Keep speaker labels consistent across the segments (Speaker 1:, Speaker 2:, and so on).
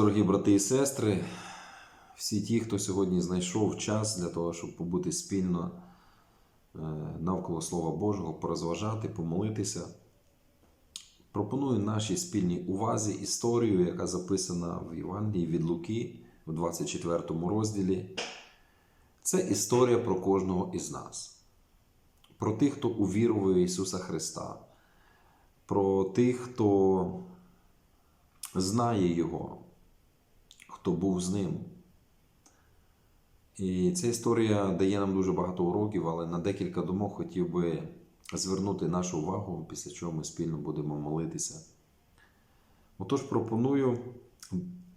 Speaker 1: дорогі брати і сестри, всі ті, хто сьогодні знайшов час для того, щоб побути спільно е, навколо Слова Божого, порозважати, помолитися. Пропоную нашій спільній увазі історію, яка записана в Євангелії від Луки в 24 розділі. Це історія про кожного із нас, про тих, хто увірував в Ісуса Христа, про тих, хто знає Його, хто був з ним. І ця історія дає нам дуже багато уроків, але на декілька думок хотів би звернути нашу увагу, після чого ми спільно будемо молитися. Отож, пропоную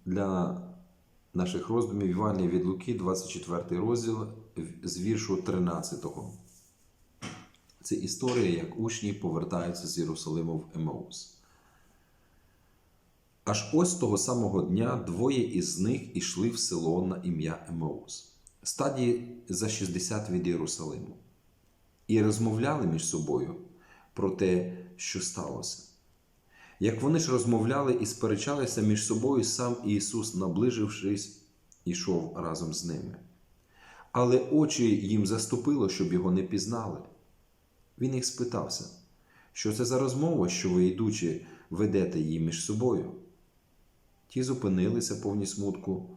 Speaker 1: для наших роздумів Івангелія від Луки, 24 розділ з віршу 13. Це історія, як учні повертаються з Єрусалиму в Емаус. Аж ось того самого дня двоє із них ішли в село на ім'я Емаус, стадії за 60 від Єрусалиму, і розмовляли між собою про те, що сталося. Як вони ж розмовляли і сперечалися між собою, сам Ісус, наближившись, ішов разом з ними. Але очі їм заступило, щоб його не пізнали. Він їх спитався, що це за розмова, що ви, йдучи, ведете її між собою. Ті зупинилися повні смутку.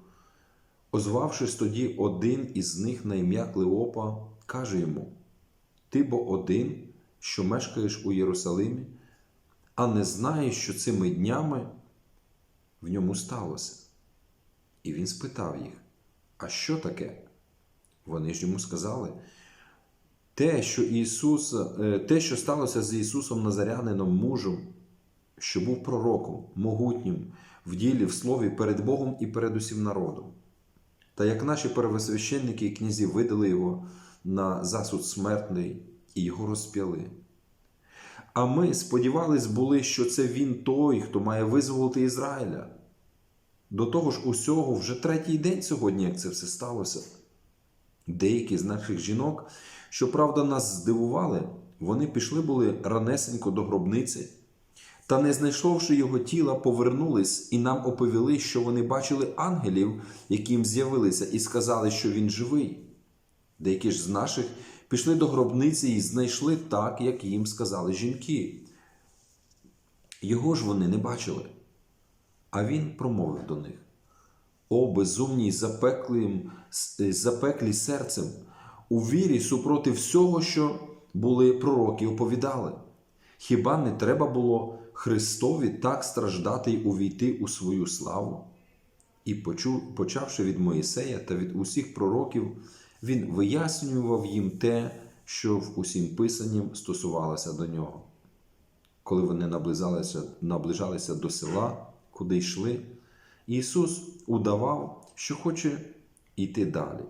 Speaker 1: Озвавшись тоді один із них на ім'я Клеопа, каже йому: Ти бо один, що мешкаєш у Єрусалимі, а не знаєш, що цими днями в ньому сталося. І він спитав їх, а що таке? Вони ж йому сказали, те, що Ісус, е, те, що сталося з Ісусом Назарянином, мужем, що був пророком, могутнім, в ділі, в слові перед Богом і перед усім народом. Та як наші первосвященники і князі видали його на засуд смертний і його розп'яли. А ми сподівались були, що це він той, хто має визволити Ізраїля. До того ж, усього вже третій день сьогодні, як це все сталося. Деякі з наших жінок, що правда нас здивували, вони пішли були ранесенько до гробниці, та, не знайшовши його тіла, повернулись і нам оповіли, що вони бачили ангелів, яким з'явилися, і сказали, що він живий. Деякі ж з наших пішли до гробниці і знайшли так, як їм сказали жінки. Його ж вони не бачили. А він промовив до них: О, безумні запеклі, запеклі серцем, у вірі супроти всього, що були пророки, оповідали. Хіба не треба було Христові так страждати й увійти у свою славу? І почавши від Моїсея та від усіх пророків, він вияснював їм те, що в усім писанням стосувалося до нього. Коли вони наближалися, наближалися до села, куди йшли, Ісус удавав, що хоче йти далі.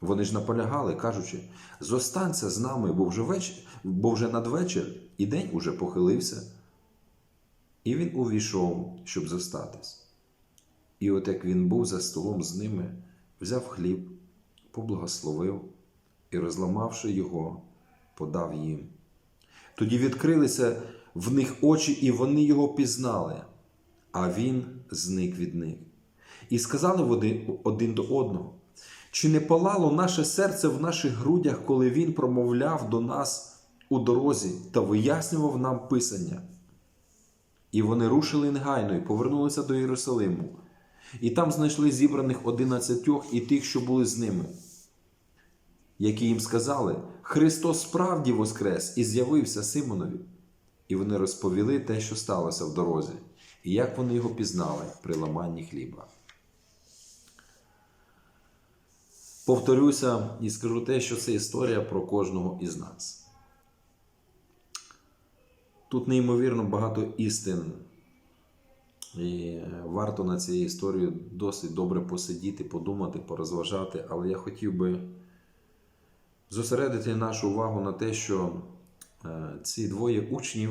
Speaker 1: Вони ж наполягали, кажучи, зостанься з нами, бо вже, вечір, бо вже надвечір і день уже похилився. І він увійшов, щоб зостатись. І от як він був за столом з ними, взяв хліб, поблагословив і, розламавши його, подав їм. Тоді відкрилися в них очі, і вони його пізнали, а він зник від них. І сказали один до одного: чи не палало наше серце в наших грудях, коли він промовляв до нас у дорозі та вияснював нам Писання? І вони рушили негайно і повернулися до Єрусалиму. І там знайшли зібраних одинадцятьох і тих, що були з ними, які їм сказали: Христос справді воскрес і з'явився Симонові. І вони розповіли те, що сталося в дорозі, і як вони його пізнали при ламанні хліба. Повторюся і скажу те, що це історія про кожного із нас. Тут неймовірно багато істин. І варто на цією історією досить добре посидіти, подумати, порозважати. Але я хотів би зосередити нашу увагу на те, що е, ці двоє учнів,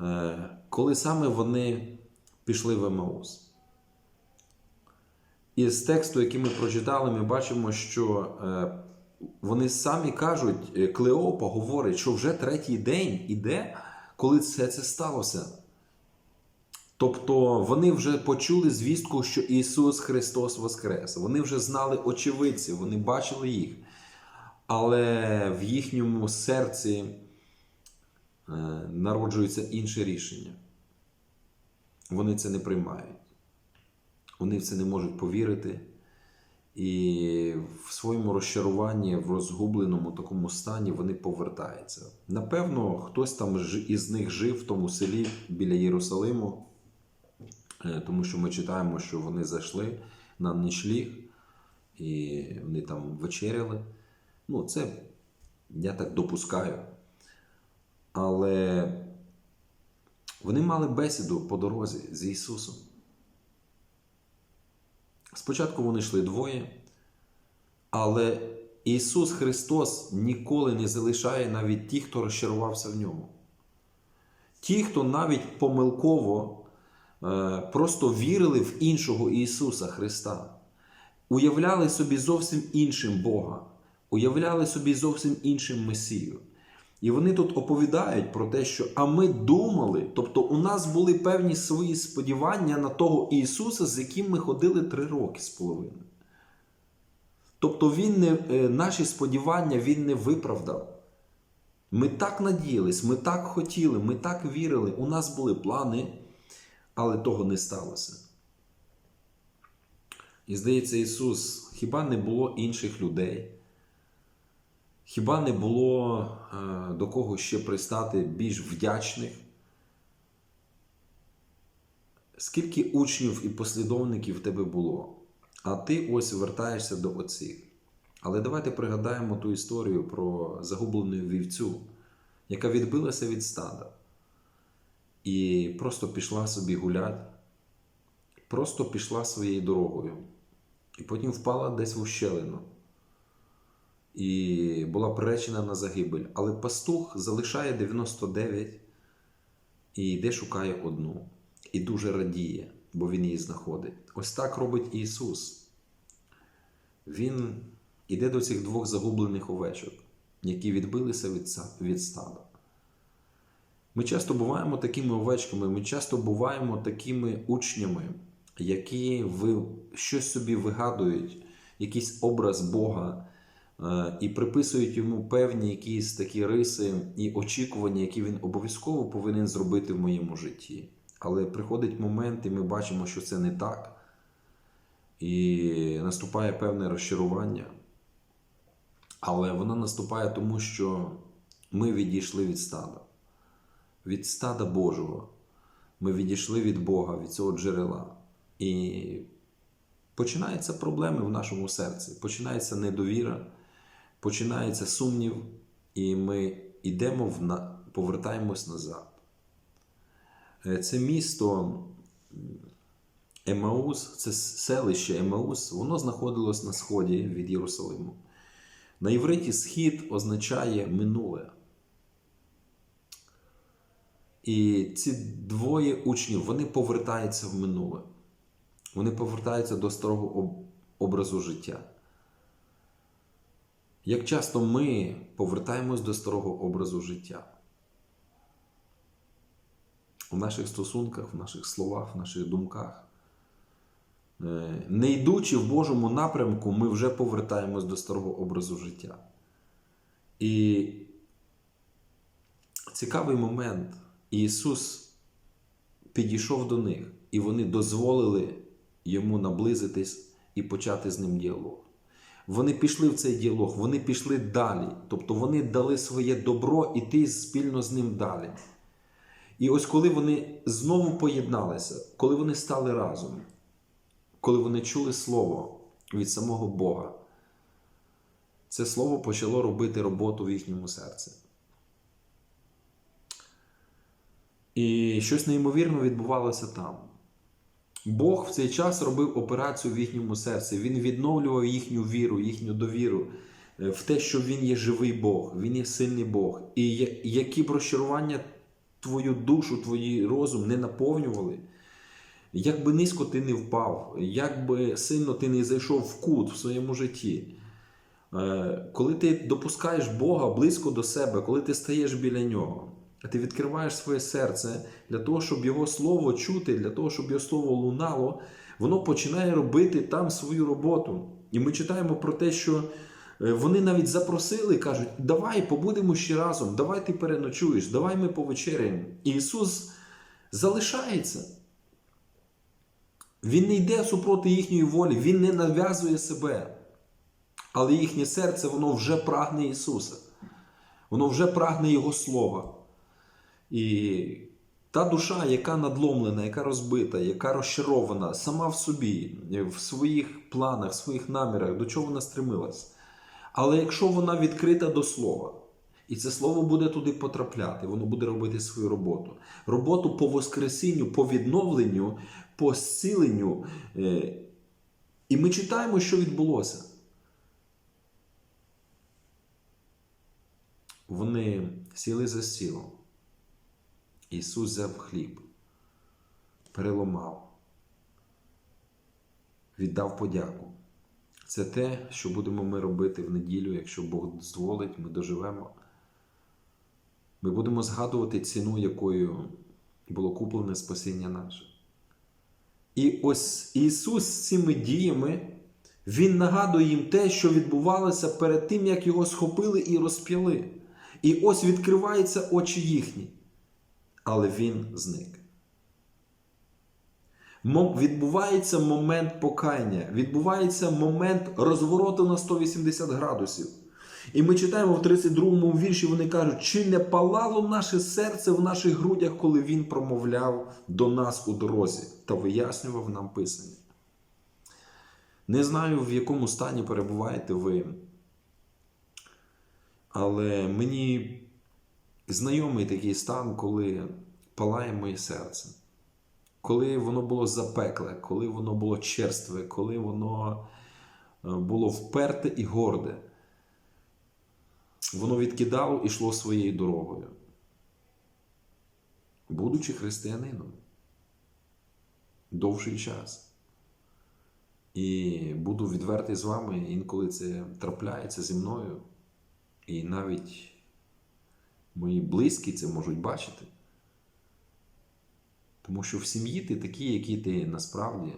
Speaker 1: е, коли саме вони пішли в Емаус. І з тексту, який ми прочитали, ми бачимо, що е, вони самі кажуть, е, Клеопа говорить, що вже третій день іде, коли все це сталося. Тобто вони вже почули звістку, що Ісус Христос Воскрес. Вони вже знали очевидці, вони бачили їх. Але в їхньому серці е, народжується інше рішення. Вони це не приймають. Вони в це не можуть повірити. І в своєму розчаруванні, в розгубленому такому стані вони повертаються. Напевно, хтось там із них жив в тому селі біля Єрусалиму, е, тому що ми читаємо, що вони зайшли на нічліг і вони там вечеряли. Ну, це я так допускаю. Але вони мали бесіду по дорозі з Ісусом. Спочатку вони йшли двоє, але Ісус Христос ніколи не залишає навіть ті, хто розчарувався в ньому. Ті, хто навіть помилково е, просто вірили в іншого Ісуса Христа, уявляли собі зовсім іншим Бога, уявляли собі зовсім іншим Месію. І вони тут оповідають про те, що а ми думали, тобто у нас були певні свої сподівання на того Ісуса, з яким ми ходили три роки з половиною. Тобто він не, е, наші сподівання Він не виправдав. Ми так надіялись, ми так хотіли, ми так вірили, у нас були плани, але того не сталося. І здається, Ісус, хіба не було інших людей? Хіба не було е, до кого ще пристати більш вдячних? скільки учнів і послідовників в тебе було, а ти ось вертаєшся до оцих. Але давайте пригадаємо ту історію про загублену вівцю, яка відбилася від стада і просто пішла собі гуляти, просто пішла своєю дорогою, і потім впала десь в ущелину і була приречена на загибель. Але пастух залишає 99 і йде шукає одну. І дуже радіє, бо він її знаходить. Ось так робить Ісус. Він іде до цих двох загублених овечок, які відбилися від стада. Ми часто буваємо такими овечками, ми часто буваємо такими учнями, які щось собі вигадують, якийсь образ Бога, і приписують йому певні якісь такі риси і очікування, які він обов'язково повинен зробити в моєму житті. Але приходить момент, і ми бачимо, що це не так. І наступає певне розчарування. Але воно наступає тому, що ми відійшли від стада, від стада Божого. Ми відійшли від Бога, від цього джерела. І починаються проблеми в нашому серці, починається недовіра, починається сумнів, і ми йдемо в повертаємось назад. Е, Це місто Емаус, це селище Емаус, воно знаходилось на сході від Єрусалиму. На євриті схід означає минуле. І ці двоє учнів вони повертаються в минуле. Вони повертаються до старого об- образу життя. Як часто ми повертаємось до старого образу життя? У наших стосунках, в наших словах, в наших думках. Е, Не йдучи в Божому напрямку, ми вже повертаємось до старого образу життя. І цікавий момент. Ісус підійшов до них, і вони дозволили йому наблизитись і почати з ним діалог. Вони пішли в цей діалог, вони пішли далі. Тобто вони дали своє добро іти спільно з ним далі. І ось коли вони знову поєдналися, коли вони стали разом, коли вони чули слово від самого Бога, це слово почало робити роботу в їхньому серці. І щось неймовірно відбувалося там. Бог в цей час робив операцію в їхньому серці. Він відновлював їхню віру, їхню довіру е, в те, що Він є живий Бог, Він є сильний Бог. І які б розчарування твою душу, твій розум не наповнювали, як би низько ти не впав, як би сильно ти не зайшов в кут в своєму житті. Е, Коли ти допускаєш Бога близько до себе, коли ти стаєш біля нього, а ти відкриваєш своє серце для того, щоб Його слово чути, для того, щоб Його слово лунало, воно починає робити там свою роботу. І ми читаємо про те, що е, вони навіть запросили, кажуть, давай побудемо ще разом, давай ти переночуєш, давай ми повечеряємо. І Ісус залишається. Він не йде супроти їхньої волі, Він не нав'язує себе. Але їхнє серце, воно вже прагне Ісуса. Воно вже прагне Його Слова. І та душа, яка надломлена, яка розбита, яка розчарована сама в собі, в своїх планах, в своїх намірах, до чого вона стремилась. Але якщо вона відкрита до слова, і це слово буде туди потрапляти, воно буде робити свою роботу. Роботу по воскресінню, по відновленню, по зціленню. Е, І ми читаємо, що відбулося. Вони сіли за стілом. Ісус взяв хліб, переламав, віддав подяку. Це те, що будемо ми робити в неділю, якщо Бог дозволить, ми доживемо. Ми будемо згадувати ціну, якою було куплене спасіння наше. І ось Ісус з цими діями, Він нагадує їм те, що відбувалося перед тим, як його схопили і розп'яли. І ось відкриваються очі їхні. Але він зник. Відбувається момент покаяння, відбувається момент розвороту на 180 градусів. І ми читаємо в 32-му вірші, вони кажуть, чи не палало наше серце в наших грудях, коли він промовляв до нас у дорозі та вияснював нам писання. Не знаю, в якому стані перебуваєте ви, але мені знайомий такий стан, коли палає моє серце, коли воно було запекле, коли воно було черстве, коли воно е, було вперте і горде. Воно відкидало і йшло своєю дорогою. Будучи християнином довший час. І буду відвертий з вами, інколи це трапляється зі мною. І навіть мої близькі це можуть бачити. Тому що в сім'ї ти такий, який ти насправді.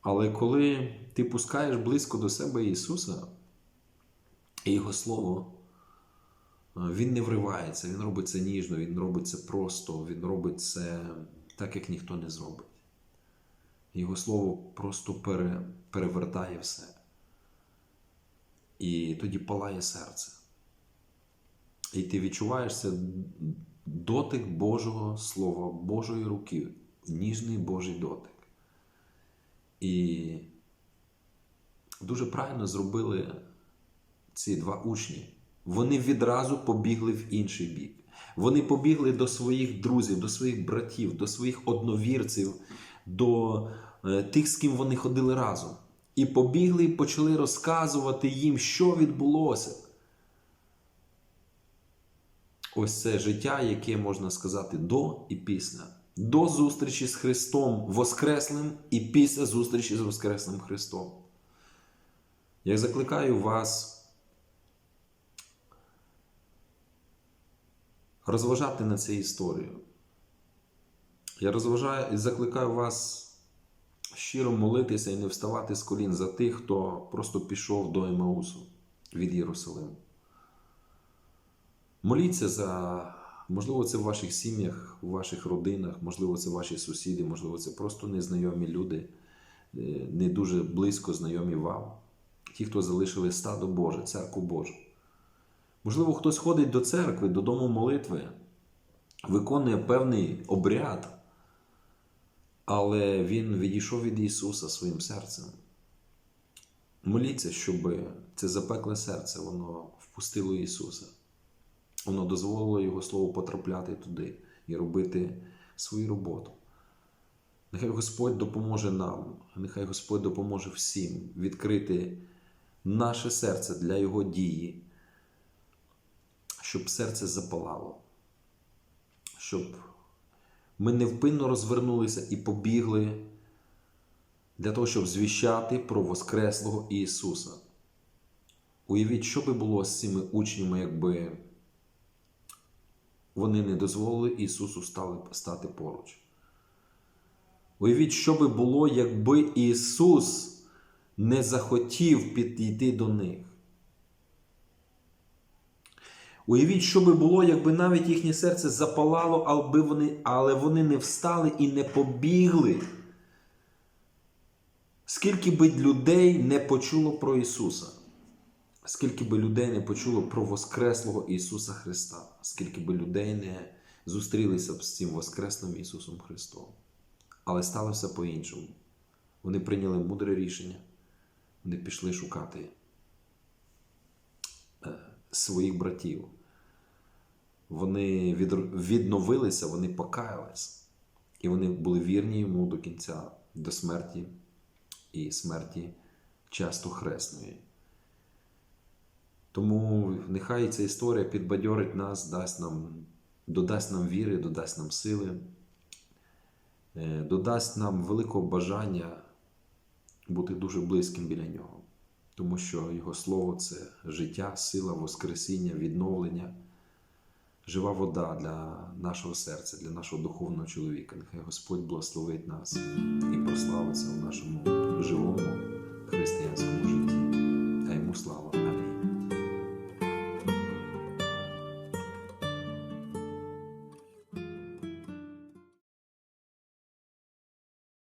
Speaker 1: Але коли ти пускаєш близько до себе Ісуса і Його Слово, Він не вривається, Він робить це ніжно, Він робить це просто, Він робить це так, як ніхто не зробить. Його слово просто пере, перевертає все. І тоді палає серце. І ти відчуваєш це дотик Божого Слова, Божої руки, ніжний Божий дотик. І дуже правильно зробили ці два учні. Вони відразу побігли в інший бік. Вони побігли до своїх друзів, до своїх братів, до своїх одновірців, до е, тих, з ким вони ходили разом. І побігли і почали розказувати їм, що відбулося. Ось це життя, яке можна сказати до і після. До зустрічі з Христом Воскреслим і після зустрічі з Воскреслим Христом. Я закликаю вас розважати на цю історію. Я розважаю і закликаю вас щиро молитися і не вставати з колін за тих, хто просто пішов до Емаусу від Єрусалиму. Моліться за, можливо, це в ваших сім'ях, у ваших родинах, можливо, це ваші сусіди, можливо, це просто незнайомі люди, е, не дуже близько знайомі вам. Ті, хто залишили стадо Боже, церкву Божу. Можливо, хтось ходить до церкви, додому молитви, виконує певний обряд, але він відійшов від Ісуса своїм серцем. Моліться, щоб це запекле серце воно впустило Ісуса. Воно дозволило Його Слово потрапляти туди і робити свою роботу. Нехай Господь допоможе нам, нехай Господь допоможе всім відкрити наше серце для Його дії, щоб серце запалало, щоб ми невпинно розвернулися і побігли для того, щоб звіщати про Воскреслого Ісуса. Уявіть, що би було з цими учнями, якби вони не дозволили Ісусу стати поруч. Уявіть, що би було, якби Ісус не захотів підійти до них. Уявіть, що би було, якби навіть їхнє серце запалало, аби вони, але вони не встали і не побігли. Скільки би людей не почуло про Ісуса, скільки би людей не почуло про Воскреслого Ісуса Христа, скільки би людей не зустрілися б з цим Воскреслим Ісусом Христом. Але сталося по-іншому. Вони прийняли мудре рішення, вони пішли шукати е, своїх братів. Вони відновилися, вони покаялись. І вони були вірні йому до кінця, до смерті і смерті часто хресної. Тому нехай ця історія підбадьорить нас, дасть нам, додасть нам віри, додасть нам сили, е, додасть нам великого бажання бути дуже близьким біля нього. Тому що Його Слово це життя, сила, Воскресіння, відновлення, жива вода для нашого серця, для нашого духовного чоловіка. Нехай Господь благословить нас і прославиться в нашому живому християнському житті. А йому слава.